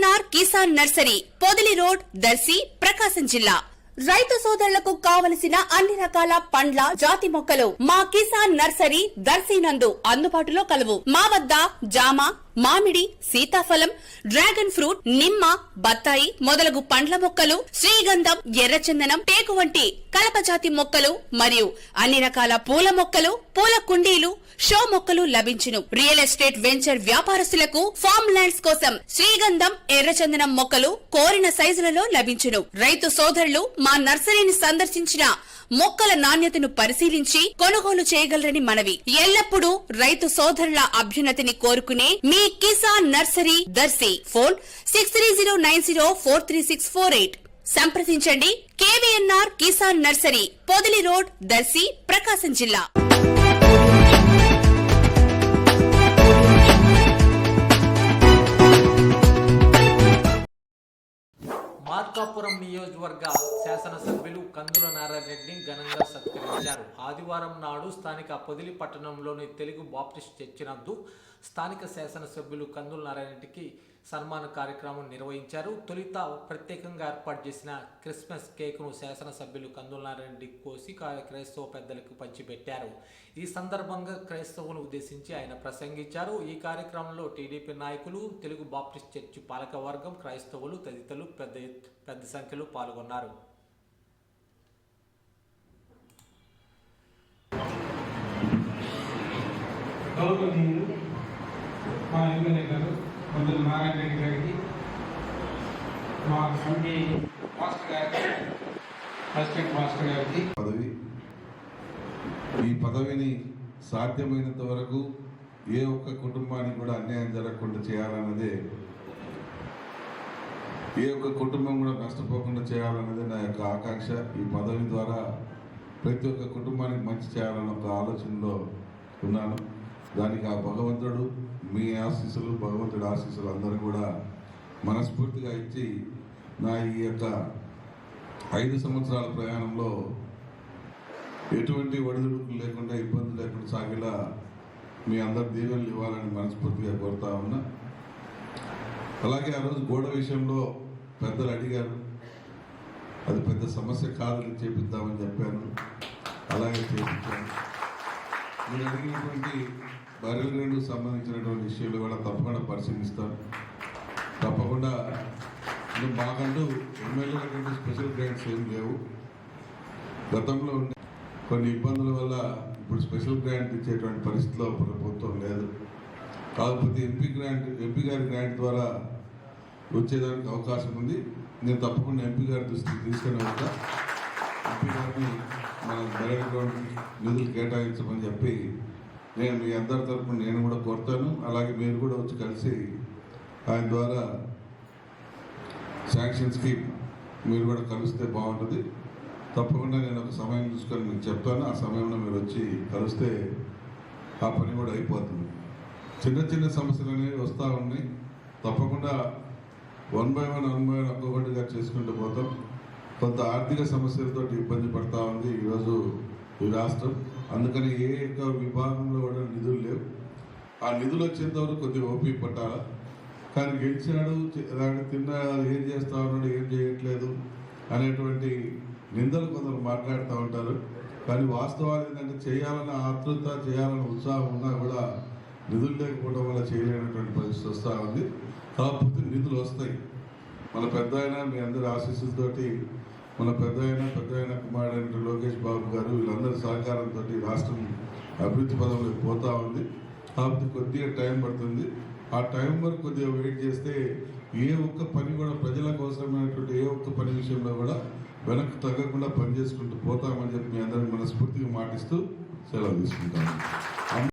NR Kisan nursery Podili road Darsi Prakasam జిల్లా. రైతు సోదరులకు కావలసిన అన్ని రకాల పండ్ల జాతి మొక్కలు మా కిసాన్ నర్సరీ దర్శి నందు అందుబాటులో కలవు. మా వద్ద జామ మామిడి సీతాఫలం డ్రాగన్ ఫ్రూట్ నిమ్మ బత్తాయి మొదలగు పండ్ల మొక్కలు శ్రీగంధం ఎర్రచందనం టేకు వంటి కలపజాతి మొక్కలు మరియు అన్ని రకాల పూల మొక్కలు పూల కుండీలు షో మొక్కలు లభించును. రియల్ ఎస్టేట్ వెంచర్ వ్యాపారస్తులకు ఫార్మ్ ల్యాండ్స్ కోసం శ్రీగంధం ఎర్రచందనం మొక్కలు కోరిన సైజులలో లభించును. రైతు సోదరులు మా నర్సరీని సందర్శించిన మొక్కల నాణ్యతను పరిశీలించి కొనుగోలు చేయగలరని మనవి. ఎల్లప్పుడూ రైతు సోదరుల అభ్యున్నతిని కోరుకునే మీ Kisan nursery Darsi. Phone six three zero nine zero four three six four eight సంప్రదించండి. KVNR Kisan nursery Podili road Darsi Prakasam జిల్లా. మార్కాపురం నియోజకవర్గ శాసనసభ్యులు కందుల నారాయణ రెడ్డిని ఘనంగా సత్కరించారు. ఆదివారం నాడు స్థానిక పొదిలి పట్టణంలోని తెలుగు బాప్టిస్ట్ చర్చి నందు స్థానిక శాసనసభ్యులు కందుల నారాయణరెడ్డికి సన్మాన కార్యక్రమం నిర్వహించారు. తొలుత ప్రత్యేకంగా ఏర్పాటు చేసిన క్రిస్మస్ కేకును శాసనసభ్యులు కందుల నారాయణరెడ్డి కోసి క్రైస్తవ పెద్దలకు పంచిపెట్టారు. ఈ సందర్భంగా క్రైస్తవులను ఉద్దేశించి ఆయన ప్రసంగించారు. ఈ కార్యక్రమంలో టీడీపీ నాయకులు తెలుగు బాప్టిస్ట్ చర్చి పాలకవర్గం క్రైస్తవులు తదితరులు పెద్ద పెద్ద సంఖ్యలో పాల్గొన్నారు. గౌరవనీయులు మా ఎమ్మెల్యే గారు కొందరు నారాయణ రెడ్డి గారికి మా కమిటీ మాస్టర్ గారికి అసిస్టెంట్ మాస్టర్ గారికి. పదవి. ఈ పదవిని సాధ్యమైనంత వరకు ఏ ఒక్క కుటుంబానికి కూడా అన్యాయం జరగకుండా చేయాలన్నదే ఏ ఒక్క కుటుంబం కూడా నష్టపోకుండా చేయాలన్నదే నా యొక్క ఆకాంక్ష. ఈ పదవి ద్వారా ప్రతి ఒక్క కుటుంబానికి మంచి చేయాలన్న ఒక ఆలోచనలో ఉన్నాను. దానికి ఆ భగవంతుడు మీ ఆశీస్సులు భగవంతుడి ఆశీస్సులు అందరూ కూడా మనస్ఫూర్తిగా ఇచ్చి నా ఈ యొక్క ఐదు సంవత్సరాల ప్రయాణంలో ఎటువంటి ఒడిదుడుకులు లేకుండా ఇబ్బంది లేకుండా సాగేలా మీ అందరి దీవెనలు ఇవ్వాలని మనస్ఫూర్తిగా కోరుతా ఉన్నా. అలాగే ఆ రోజు గోడ విషయంలో పెద్దలు అడిగారు. అది పెద్ద సమస్య కాదని చేపిద్దామని చెప్పాను. అలాగే చేపించాను మీరు అడిగినటువంటి బర్రెల రెండుకు సంబంధించినటువంటి విషయాలు కూడా తప్పకుండా పరిశీలిస్తాను తప్పకుండా ఇంకా మాకంటూ ఎమ్మెల్యేలకంటూ స్పెషల్ గ్రాంట్స్ ఏం లేవు. గతంలో ఉండే కొన్ని ఇబ్బందుల వల్ల ఇప్పుడు స్పెషల్ గ్రాంట్ ఇచ్చేటువంటి పరిస్థితిలో ప్రభుత్వం లేదు. కాకపోతే ఎంపీ గ్రాంట్ ఎంపీ గారి గ్రాంట్ ద్వారా వచ్చేదానికి అవకాశం ఉంది. నేను తప్పకుండా ఎంపీ గారి దృష్టికి తీసుకుని వస్తా. ఎంపీ గారిని మన బయట గ్రౌండ్ నిధులు కేటాయించమని చెప్పి నేను మీ అందరి తరపున నేను కూడా కోరుతాను. అలాగే మీరు కూడా వచ్చి కలిసి ఆయన ద్వారా శాంక్షన్స్కి మీరు కూడా కలిస్తే బాగుంటుంది. తప్పకుండా నేను ఒక సమయం చూసుకొని మీకు చెప్తాను. ఆ సమయంలో మీరు వచ్చి కలిస్తే ఆ పని కూడా అయిపోతుంది. చిన్న చిన్న సమస్యలు అనేవి వస్తూ ఉన్నాయి. తప్పకుండా one by one one by one ఒక్కొక్కటిగా చేసుకుంటూ పోతాం. కొంత ఆర్థిక సమస్యలతో ఇబ్బంది పడతా ఉంది ఈరోజు ఈ రాష్ట్రం. అందుకని ఏ యొక్క విభాగంలో కూడా నిధులు లేవు. ఆ నిధులు వచ్చేంత వరకు కొద్దిగా ఓపిక పట్టాలా? కానీ గెలిచినాడు దాన్ని తిన్నా ఏం చేస్తా ఉన్నాడు ఏం చేయట్లేదు అనేటువంటి నిందలు కొందరు మాట్లాడుతూ ఉంటారు. కానీ వాస్తవాలు ఏంటంటే చేయాలన్న ఆతృత చేయాలన్న ఉత్సాహం ఉన్నా కూడా నిధులు లేకపోవడం వల్ల చేయలేనటువంటి పరిస్థితి వస్తూ ఉంది. కాకపోతే నిధులు వస్తాయి. మన పెద్ద మీ అందరి ఆశీస్సులతోటి మన పెద్ద ఆయన పెద్ద ఆయన లోకేష్ బాబు గారు వీళ్ళందరి సహకారంతో రాష్ట్రం అభివృద్ధి పదంలోకి పోతా ఉంది. కాబట్టి కొద్దిగా టైం పడుతుంది. ఆ టైం వరకు కొద్దిగా వెయిట్ చేస్తే ఏ ఒక్క పని కూడా ప్రజలకు అవసరమైనటువంటి ఏ ఒక్క పని విషయంలో కూడా వెనక్కి తగ్గకుండా పనిచేసుకుంటూ పోతామని చెప్పి మీ అందరికి మనస్ఫూర్తిగా మాటిస్తూ సెలవు తీసుకుంటాను.